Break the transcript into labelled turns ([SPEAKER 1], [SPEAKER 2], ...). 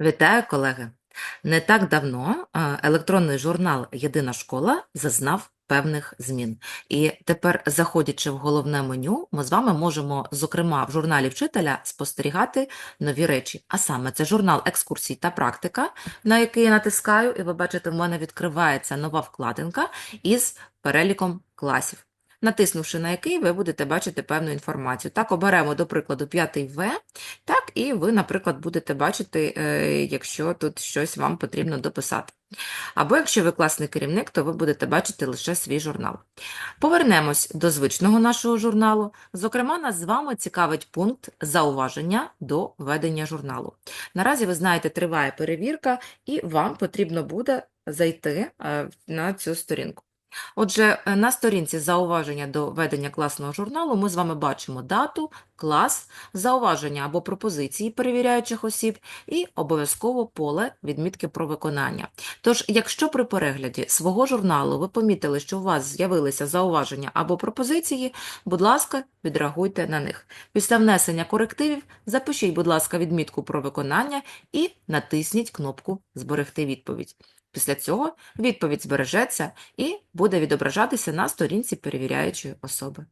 [SPEAKER 1] Вітаю, колеги! Не так давно е, електронний журнал Єдина школа зазнав певних змін. І тепер, заходячи в головне меню, ми з вами можемо, зокрема, в журналі вчителя спостерігати нові речі. А саме це журнал екскурсій та практика, на який я натискаю, і ви бачите, в мене відкривається нова вкладинка із переліком класів. Натиснувши на який, ви будете бачити певну інформацію. Так, оберемо, до прикладу, 5 В, так, і ви, наприклад, будете бачити, е, якщо тут щось вам потрібно дописати. Або якщо ви класний керівник, то ви будете бачити лише свій журнал. Повернемось до звичного нашого журналу. Зокрема, нас з вами цікавить пункт зауваження до ведення журналу. Наразі, ви знаєте, триває перевірка, і вам потрібно буде зайти е, на цю сторінку. Отже, е, на сторінці зауваження до ведення класного журналу ми з вами бачимо дату, клас, зауваження або пропозиції перевіряючих осіб і обов'язково поле відмітки про виконання. Тож, якщо при перегляді свого журналу ви помітили, що у вас з'явилися зауваження або пропозиції, будь ласка, відреагуйте на них. Після внесення корективів запишіть, будь ласка, відмітку про виконання і натисніть кнопку Зберегти відповідь. Після цього відповідь збережеться і буде відображатися на сторінці перевіряючої особи.